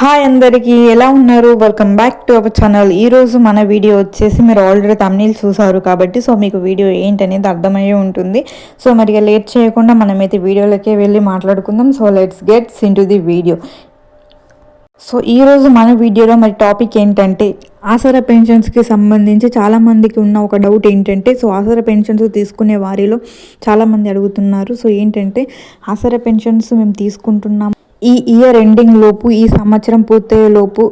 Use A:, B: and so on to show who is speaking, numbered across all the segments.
A: Hi అందరికీ ఎలా ఉన్నారు? Welcome back to our channel ఈరోజు మన వీడియో వచ్చేసి మీరు ఆల్రెడీ తమిళ చూసారు కాబట్టి సో మీకు వీడియో ఏంటనేది అర్థమయ్యే ఉంటుంది. సో మరి లేట్ చేయకుండా మనమైతే వీడియోలకే వెళ్ళి మాట్లాడుకుందాం. So let's gets into the video so ఈరోజు మన వీడియోలో మరి టాపిక్ ఏంటంటే ఆసరా పెన్షన్స్కి సంబంధించి చాలామందికి ఉన్న ఒక డౌట్ ఏంటంటే సో ఆసరా పెన్షన్స్ తీసుకునే వారిలో చాలామంది అడుగుతున్నారు. సో ఏంటంటే ఆసరా పెన్షన్స్ మేము తీసుకుంటున్నాం ఈ ఇయర్ ఎండింగ్ లోపు ఈ సంవత్సరం పూర్తయ్యే లోపు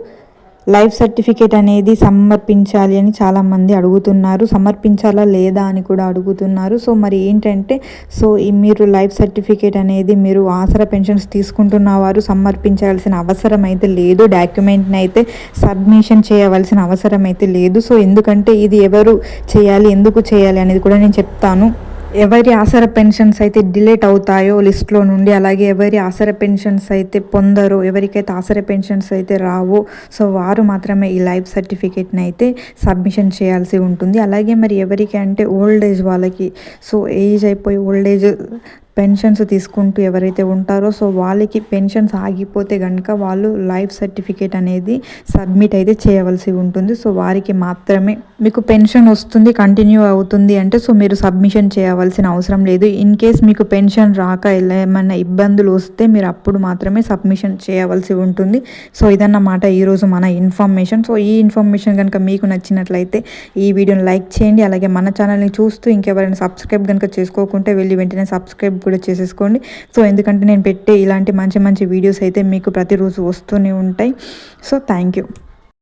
A: లైఫ్ సర్టిఫికేట్ అనేది సమర్పించాలి అని చాలామంది అడుగుతున్నారు. సమర్పించాలా లేదా అని కూడా అడుగుతున్నారు. సో మరి ఏంటంటే సో ఈ మీరు లైఫ్ సర్టిఫికేట్ అనేది మీరు ఆసరా పెన్షన్స్ తీసుకుంటున్న వారు సమర్పించాల్సిన అవసరం అయితే లేదు. డాక్యుమెంట్ని అయితే సబ్మిషన్ చేయవలసిన అవసరం అయితే లేదు. సో ఎందుకంటే ఇది ఎవరు చేయాలి ఎందుకు చేయాలి అనేది కూడా నేను చెప్తాను. ఎవరి ఆసర పెన్షన్స్ అయితే డిలేట్ అవుతాయో లిస్ట్లో నుండి అలాగే ఎవరి ఆసర పెన్షన్స్ అయితే పొందరో ఎవరికైతే ఆసర పెన్షన్స్ అయితే రావో సో వారు మాత్రమే ఈ లైఫ్ సర్టిఫికేట్ని అయితే సబ్మిషన్ చేయాల్సి ఉంటుంది. అలాగే మరి ఎవరికి అంటే ఓల్డ్ ఏజ్ వాళ్ళకి సో ఏజ్ అయిపోయి ఓల్డ్ ఏజ్ పెన్షన్స్ తీసుకుంటూ ఎవరైతే ఉంటారో సో వాళ్ళకి పెన్షన్స్ ఆగిపోతే కనుక వాళ్ళు లైఫ్ సర్టిఫికేట్ అనేది సబ్మిట్ అయితే చేయవలసి ఉంటుంది. సో వారికి మాత్రమే మీకు పెన్షన్ వస్తుంది కంటిన్యూ అవుతుంది అంటే సో మీరు సబ్మిషన్ చేయవలసిన అవసరం లేదు. ఇన్ కేస్ మీకు పెన్షన్ రాక ఏమైనా ఇబ్బందులు వస్తే మీరు అప్పుడు మాత్రమే సబ్మిషన్ చేయవలసి ఉంటుంది. సో ఇదన్నమాట ఈరోజు మన ఇన్ఫర్మేషన్. సో ఈ ఇన్ఫర్మేషన్ కనుక మీకు నచ్చినట్లయితే ఈ వీడియోని లైక్ చేయండి. అలాగే మన ఛానల్ని చూస్తూ ఇంకెవరైనా సబ్స్క్రైబ్ కనుక చేసుకోకుంటే వెళ్ళి వెంటనే సబ్స్క్రైబ్ కూడా చేసేసుకోండి. సో ఎందుకంటే నేను పెట్టే ఇలాంటి మంచి మంచి వీడియోస్ అయితే మీకు ప్రతిరోజు వస్తూనే ఉంటాయి. So thank you